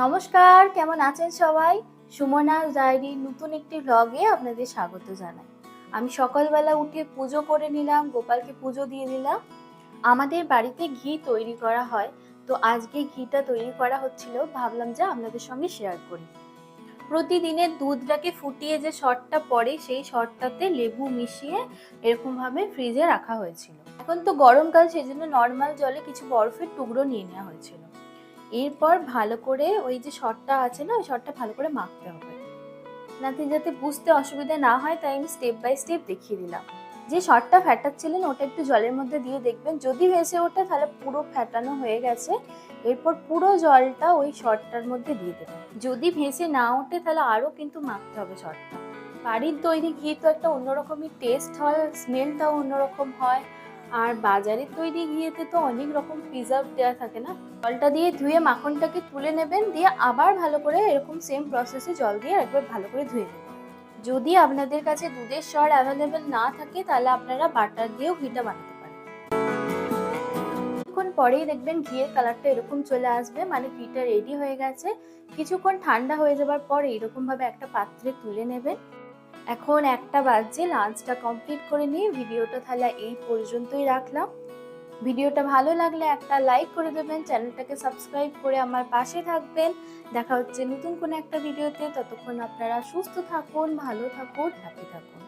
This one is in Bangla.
নমস্কার, কেমন আছেন সবাই? সুমনার ডায়েরি নতুন একটি ব্লগে আপনাদের স্বাগত জানাই। আমি সকালবেলা উঠে পুজো করে নিলাম, গোপালকে পুজো দিয়ে দিলাম। আমাদের বাড়িতে ঘি তৈরি করা হয়। তো আজকে ঘিটা তৈরি করা হচ্ছিল, ভাবলাম যে আপনাদের সঙ্গে শেয়ার করি। প্রতিদিনের দুধটাকে ফুটিয়ে যে শটটা পড়ে, সেই শটটাতে লেবু মিশিয়ে এরকমভাবে ফ্রিজে রাখা হয়েছিল। এখন তো গরমকাল সেই জন্য নর্মাল জলে কিছু বরফের টুকরো নিয়ে নেওয়া হয়েছিল। এরপর ভালো করে ওই যে শটটা আছে না, ওই শটটা ভালো করে মাখতে হবে। নাতি যাতে বুঝতে অসুবিধা না হয়, তাই আমি স্টেপ বাই স্টেপ দেখিয়ে দিলাম। যে শটটা ফ্যাটাচ্ছিলেন, ওটা একটু জলের মধ্যে দিয়ে দেখবেন। যদি ভেসে ওঠে, তাহলে পুরো ফ্যাটানো হয়ে গেছে। এরপর পুরো জলটা ওই শটটার মধ্যে দিয়ে দেবেন। যদি ভেসে না ওঠে, তাহলে আরও কিন্তু মাখতে হবে শটটা। বাড়ির তৈরি ঘি তো একটা অন্যরকমই টেস্ট হয় স্মেলটাও অন্যরকম হয়। আর বাজারের তৈরি ঘিয়েতে তো অনেক রকম প্রিজার্ভ দেওয়া থাকে না? জলটা দিয়ে ধুয়ে মাখনটাকে তুলে নেবেন, দিয়ে আবার ভালো করে এরকম সেম প্রসেসে জল দিয়ে একবার ভালো করে ধুয়ে নেবেন। যদি আপনাদের কাছে দুধের সর অ্যাভেলেবেল না থাকে, তাহলে আপনারা বাটার দিয়েও ঘিটা বানাতে কিছুক্ষণ পরেই দেখবেন ঘিয়ের কালারটা এরকম চলে আসবে মানে ঘিটা রেডি হয়ে গেছে। কিছুক্ষণ ঠান্ডা হয়ে যাবার পর এরকম ভাবে একটা পাত্রে তুলে নেবেন। এখন একটা বাজছে লাঞ্চটা কমপ্লিট করে নিয়ে ভিডিওটা তাহলে এই পর্যন্তই রাখলাম। ভিডিওটা ভালো লাগলে একটা লাইক করে দেবেন, চ্যানেলটাকে সাবস্ক্রাইব করে আমার পাশে থাকবেন। দেখা হচ্ছে নতুন কোনো একটা ভিডিওতে ততক্ষণ আপনারা সুস্থ থাকুন, ভালো থাকুন হ্যাপি থাকুন।